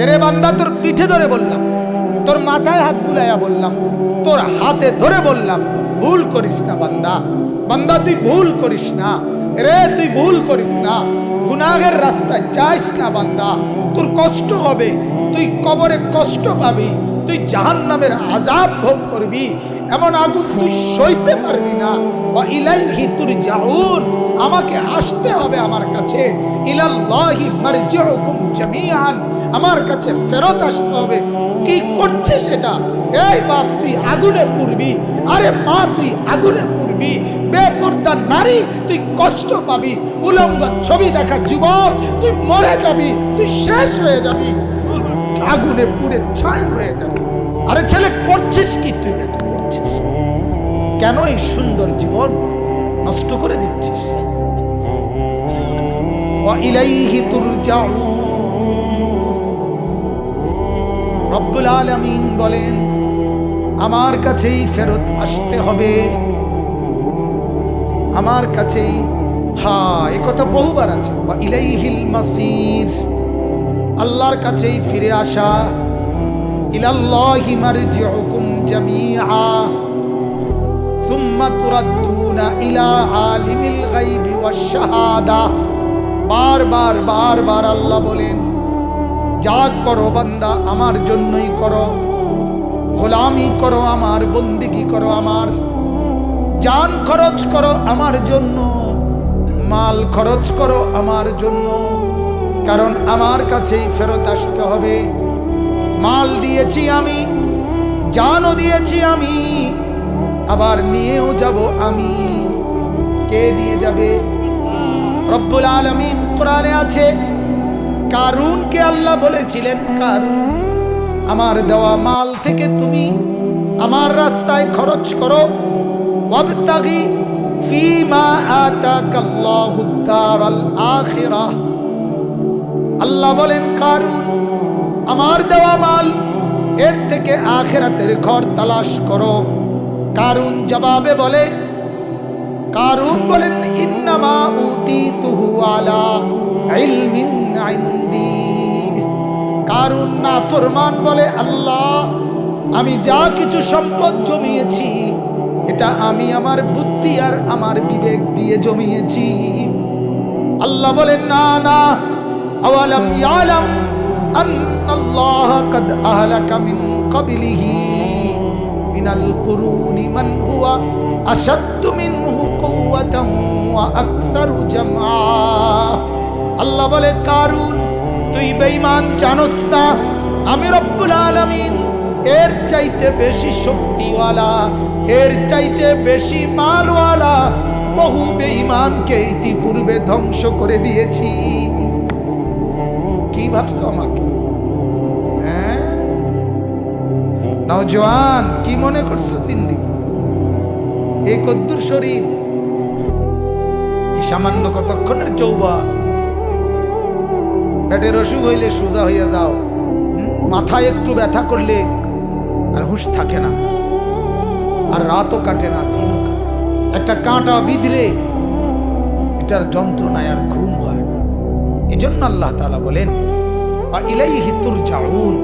এরে বান্দা, তোর পিঠে ধরে বললাম, তোর মাথায় হাত বুলাইয়া বললাম, তোর হাতে ধরে বললাম, ভুল করিস না বান্দা। বান্দা, তুই ভুল করিস না। রে তুই ভুল করিস না। গুনাহের রাস্তায় যাইস না বান্দা। তোর কষ্ট হবে, তুই কবরে কষ্ট পাবি, তুই জাহান নামের আজাব ভোগ করবি। এমন আগুন তুই সইতে পারবি না। বা ইলাইহি তুর জাউন আমাকে আসতে হবে আমার কাছে। ইলাল্লাহি মারজিউকুম জামিআন, আমার কাছে ফেরত আসতে হবে। কি করছে সেটা এই বাপ, তুই আগুনে পুরবি আরে মা, তুই আগুনে পুরবি বেপর্দা নারী, তুই কষ্ট পাবি। উলঙ্গ ছবি দেখা যুবক, তুই মরে যাবি। তুই শেষ হয়ে যাবি। তুই আগুনে পুড়ে ছাই হয়ে যাবি। আরে ছেলে, করছিস কি তুই বেটা কেন এই সুন্দর জীবন নষ্ট করে দিচ্ছিস? বলেন, আমার কাছেই ফেরত আসতে হবে। আমার কাছেই হা এ কথা বহুবার আছে। বা ইলাইহিল মাসির। আল্লাহর কাছেই ফিরে আসা। ইলাল্লাহি মারজিউকুম জামিআ। সুম্মা তুরাদ্দুনা ইলা আলিমিল গায়বি ওয়াশ শাহাদা। বারবার বারবার আল্লাহ বলেন, যা করো বান্দা, আমার জন্যই করো। গোলামি করো আমার, বন্দিগি করো আমার। জান খরচ করো আমার জন্য। মাল খরচ করো আমার জন্য। কারণ আমার কাছেই ফেরত আসতে হবে। মাল দিয়েছি আমি, জানও দিয়েছি আমি। আবার নিয়েও যাব আমি। কে নিয়ে যাবে? রব্বুল আলমিন কোরআনে আছে, কারুনকে আল্লাহ বলেছিলেন, কারুন, আমার দেওয়া মাল থেকে তুমি আমার রাস্তায় খরচ করো। ফিমা আল্লাহ বলেন, কারুন, আমার দেওয়া মাল এর থেকে আখেরাতের ঘর তালাশ করো। কারুন জবাবে বলে, কারুন বলেন, ইন্নামা উতি তুহু আলা ইলমিন ইনদি কারুন না ফরমান বলে, আল্লাহ, আমি যা কিছু সম্পদ জমিয়েছি, এটা আমি আমার বুদ্ধি আর আমার বিবেক দিয়ে জমিয়েছি। আল্লাহ বলেন, না না, আওয়ালাম ইয়ালাম আন্নাল্লাহ কদ আহলাকা মিন ক্বাবলিহি। মিনাল কুরুনি মান হুয়া আশাদ্দু মিনহু কুওয়াতাম ওয়া আকসারু জামআ। আল্লাহ বলে, কারুন, তুই বেইমান জানোস না, আমি রব্বুল আলামিন এর চাইতে বেশি শক্তিওয়ালা, এর চাইতে বেশি মালওয়ালা, বহু বেইমানকে ইতিপূর্বে ধ্বংস করে দিয়েছি। কি ভাবছ আমাকে? নওজোয়ান কি মনে করছ জিন্দিগি? এই কদ্দুর শরীর সামান্য কতক্ষণের চৌবা পেটের অসুখ হইলে সোজা হইয়া যাও? মাথায় একটু ব্যথা করলে আর হুঁশ থাকে না। আর রাতও কাটে না, দিনও কাটে একটা কাঁটা বিধলে এটার যন্ত্রণায় আর ঘুম হয় না। এই জন্য আল্লাহ তালা বলেন আর ইলাই হিতুর যাউন